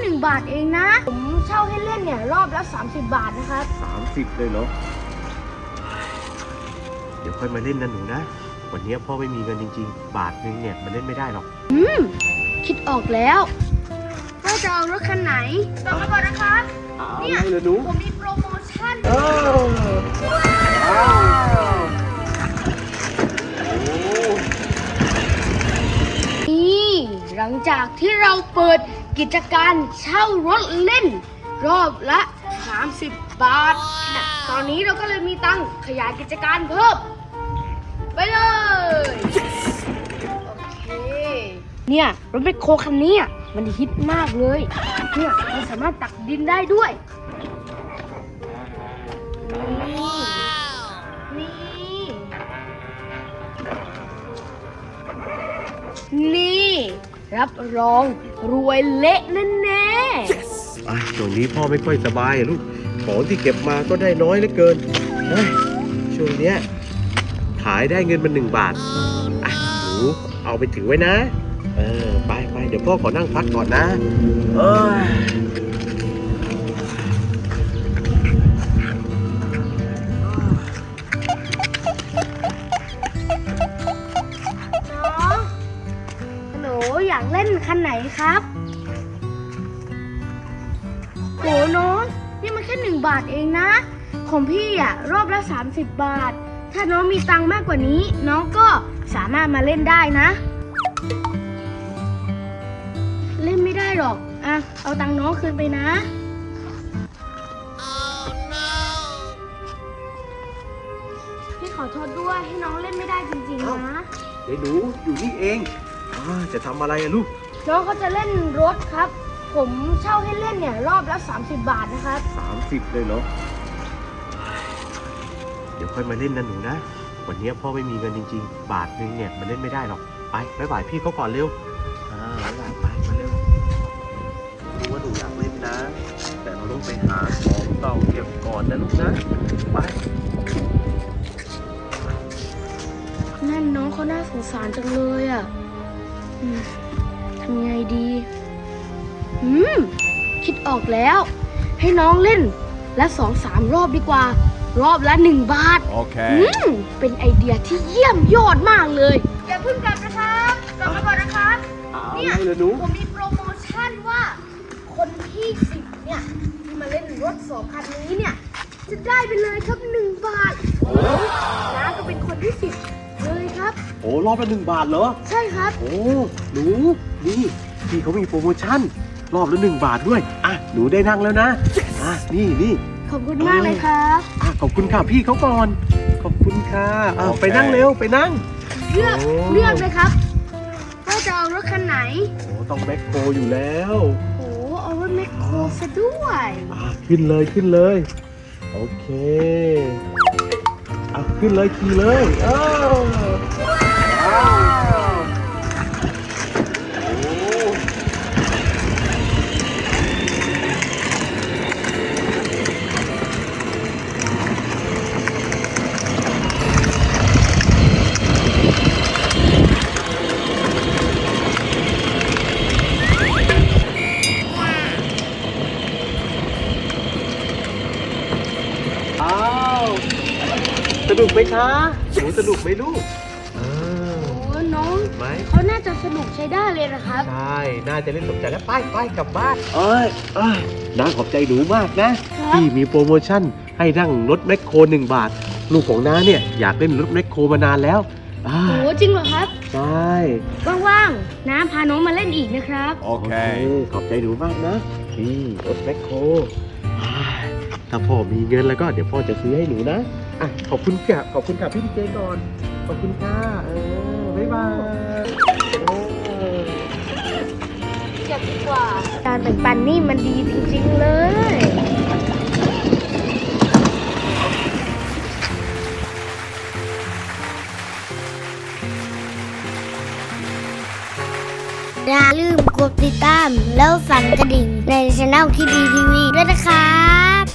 หนึ่งบาทเองนะ ผมเช่าให้เล่นเนี่ยรอบละ30 บาทนะครับ สามสิบเลยเหรอ เดี๋ยวค่อยมาเล่นนะหนูนะ วันนี้พ่อไม่มีเงินจริง ๆ บาทนึงเนี่ยมันเล่นไม่ได้หรอก อืม คิดออกแล้วว่าจะเอารถคันไหนบอกมาก่อนนะครับเนี่ยอาเลยหนู ผมมี ลังจากที่เราเปิดกิจการเช่ารถเล่น รอบละ 30 บาท ตอนนี้เราก็เลยมีตังค์ขยายกิจการเพิ่ม ไปเลย โอเค เนี่ยรถแมคโครคันนี้มันฮิตมากเลย เนี่ยมันสามารถตักดินได้ด้วย นี่นี่ นี่ รับรองรวยเละแน่ๆอะช่วงนี้พ่อไม่ค่อยสบายอะลูก ของที่เก็บมาก็ได้น้อยเหลือเกินเฮ้ยช่วงเนี้ยขายได้เงินมาหนึ่งบาท อะหนูเอาไปถือไว้นะ เออ ไปไปเดี๋ยวพ่อขอนั่งพักก่อนนะ เออ คันไหนครับโหน้องนี่มันแค่หนึ่งบาทเองนะ ของพี่อะรอบละ 30 บาท ถ้าน้องมีตังค์มากกว่านี้ น้องก็สามารถมาเล่นได้นะ เล่นไม่ได้หรอกอะเอาตังค์น้องคืนไปนะ พี่ขอโทษด้วยให้น้องเล่นไม่ได้จริงๆนะ เดี๋ยวหนูอยู่นี่เองอาจะทำอะไรอะลูก น้องเขาจะเล่นรถครับ ผมเช่าให้เล่นเนี่ยรอบละ30 บาทนะครับ สามสิบเลยเหรอ เดี๋ยวค่อยมาเล่นนะหนูนะ วันนี้พ่อไม่มีเงินจริง ๆ บาทนึงเนี่ยมันเล่นไม่ได้หรอก ไปบ๊ายบายพี่เขาก่อนเร็ว อ่าบ๊ายบายไปมาเร็วรู้ว่าหนูอยากเล่นนะ แต่เราต้องไปหาของเก่าเก็บก่อนนะลูกนะ ไป นั่นน้องเขาน่าสงสารจังเลยอะอืม ทำไงดี อืม คิดออกแล้ว ให้น้องเล่นละสองสามรอบดีกว่า รอบละหนึ่งบาทอื Okay. มเป็นไอเดียที่เยี่ยมยอดมากเลย อย่าเพิ่งกลับนะครับกลับมาก่อนนะครับเนี่ยอะไรเลยหนูผมมีโปรโมชั่นว่า คนที่สิบเนี่ยที่มาเล่นรถสองคันนี้เนี่ย จะได้ไปเลยครับหนึ่งบาทน้าก็เป็นคนที่สิบเลยครับ โอ้รอบละหนึ่งบาทเหรอ ใช่ครับ โอ้หนู นี่พี่เขามีโปรโมชั่น รอบละหนึ่งบาทด้วย อะ หนูได้นั่งแล้วนะ อะ นี่นี่ขอบคุณมากเลยครับอะขอบคุณค่ะพี่เขาก่อน ขอบคุณค่ะอะโอเค ไปนั่งเร็วไปนั่ง เลือกโอ้ เลือกเลยครับว่าจะเอารถคันไหนโอ้ต้องแมคโครอยู่แล้ว โอ้เอารถแมคโครซะด้วยอะขึ้นเลยขึ้นเลย โอเคอะขึ้นเลยขี่เลยอ้า สนุกไหมคะหนูสนุกไหมลูกอ้าวโอ้น้องไหมเขาน่าจะสนุกใช้ได้เลยนะครับ ใช่ น่าจะเล่นสมใจแล้วไปไปกลับบ้านเอ้ยเอ้ยน้าขอบใจหนูมากนะครับที่มีโปรโมชั่นให้นั่งรถแมคโครหนึ่งบาท ลูกของน้าเนี่ยอยากเล่นรถแมคโครมานานแล้วอ่าโอ้จริงเหรอครับ ใช่ ว่างๆ น้าพาน้องมาเล่นอีกนะครับ โอเค Okay. ขอบใจหนูมากนะนี่รถแมคโครอ่าถ้าพ่อมีเงินแล้วก็เดี๋ยวพ่อจะซื้อให้หนูนะ อะขอบคุณค่ะขอบคุณค่ะพี่ดีเจก่อน ขอบคุณค่ะเออบ๊ายบายเอออยากดีกว่า การแบ่งปันนี่มันดีจริงๆเลย อย่าลืมกดติดตามแล้วสั่นกระดิ่งในช่องที่ดีทีวีด้วยนะครับ